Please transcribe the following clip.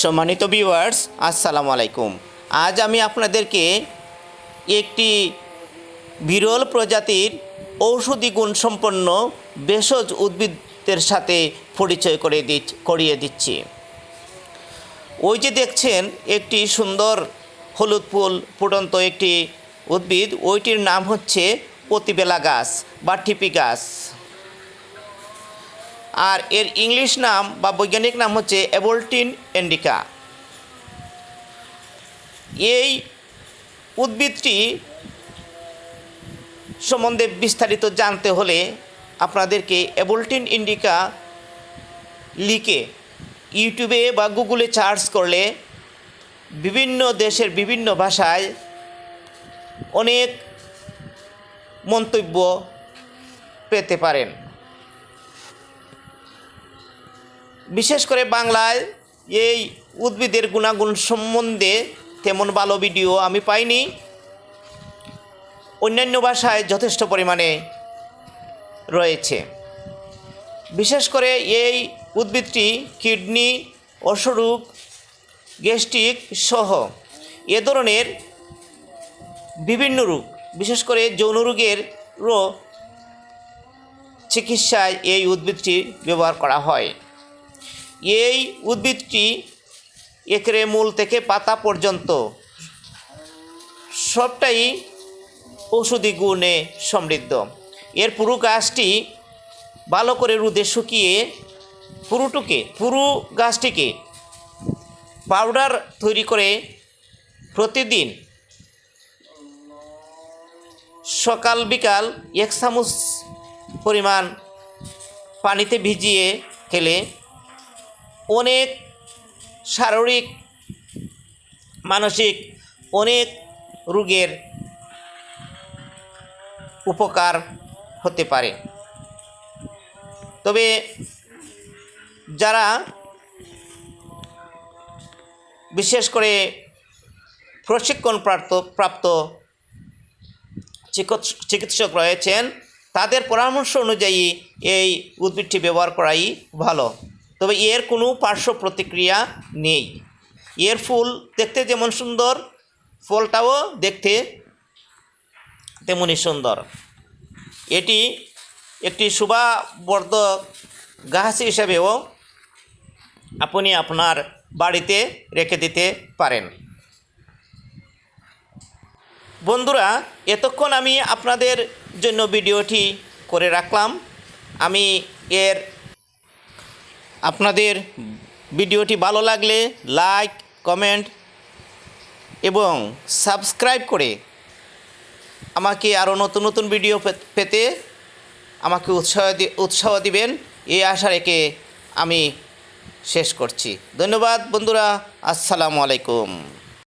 সম্মানিত ভিউয়ার্স আসসালামু আলাইকুম। আজ আমি আপনাদেরকে একটি বিরল প্রজাতির ঔষধি গুণসম্পন্ন ভেষজ উদ্ভিদের সাথে পরিচয় করে করিয়ে দিচ্ছি। ওই যে দেখছেন, একটি সুন্দর হলুদ ফুল ফুটন্ত একটি উদ্ভিদ, ওইটির নাম হচ্ছে পতিবেলা গাছ বা টিপি গাছ। আর এর ইংলিশ নাম বা বৈজ্ঞানিক নাম হচ্ছে অ্যাবলটিন এন্ডিকা। এই উদ্ভিদটি সম্বন্ধে বিস্তারিত জানতে হলে আপনাদেরকে অ্যাবলটিন ইন্ডিকা লিখে ইউটিউবে বা গুগলে সার্চ করলে বিভিন্ন দেশের বিভিন্ন ভাষায় অনেক মন্তব্য পেতে পারেন। বিশেষ করে বাংলায় এই উদ্ভিদের গুণাগুণ সম্বন্ধে তেমন ভালো ভিডিও আমি পাইনি। অন্যান্য ভাষায় যথেষ্ট পরিমাণে রয়েছে। বিশেষ করে এই উদ্ভিদটি কিডনি অসরোগ গ্যাস্ট্রিক সহ এ ধরনের বিভিন্ন রোগ, বিশেষ করে যৌন রোগের রোগ চিকিৎসায় এই উদ্ভিদটি ব্যবহার করা হয়। এই উদ্ভিদটি একরে মূল থেকে পাতা পর্যন্ত। সবটাই ঔষধি গুণে সমৃদ্ধ। এর পুরো গাছটি ভালো করে রোদে শুকিয়ে পুরোটুকে, পুরো গাছটিকে পাউডার তৈরি করে প্রতিদিন সকাল, বিকাল এক চামচ পরিমাণ পানিতে ভিজিয়ে খেলে অনেক শারীরিক, মানসিক অনেক রোগের উপকার হতে পারে। তবে যারা বিশেষ করে প্রশিক্ষণ প্রাপ্ত প্রাপ্ত চিকিৎস- চিকিৎসক রয়েছেন, তাদের পরামর্শ অনুযায়ী এই উদ্ভিদটি ব্যবহার করাই ভালো। তবে এর কোনো পার্শ্ব প্রতিক্রিয়া নেই। এর ফুল দেখতে যেমন সুন্দর, ফলটাও দেখতে তেমনই সুন্দর। এটি একটি শোভাবর্ধক গাছ হিসেবেও আপনি আপনার বাড়িতে রেখে দিতে পারেন। বন্ধুরা, এতক্ষণ আমি আপনাদের জন্য ভিডিওটি করে রাখলাম। আমি এর আপনাদের ভিডিওটি ভালো লাগলে লাইক, কমেন্ট এবং সাবস্ক্রাইব করে আমাকে আরও নতুন নতুন ভিডিও পেতে আমাকে উৎসাহ উৎসাহ দিবেন। এই আশা রেখে আমি শেষ করছি। ধন্যবাদ বন্ধুরা। আসসালামু আলাইকুম।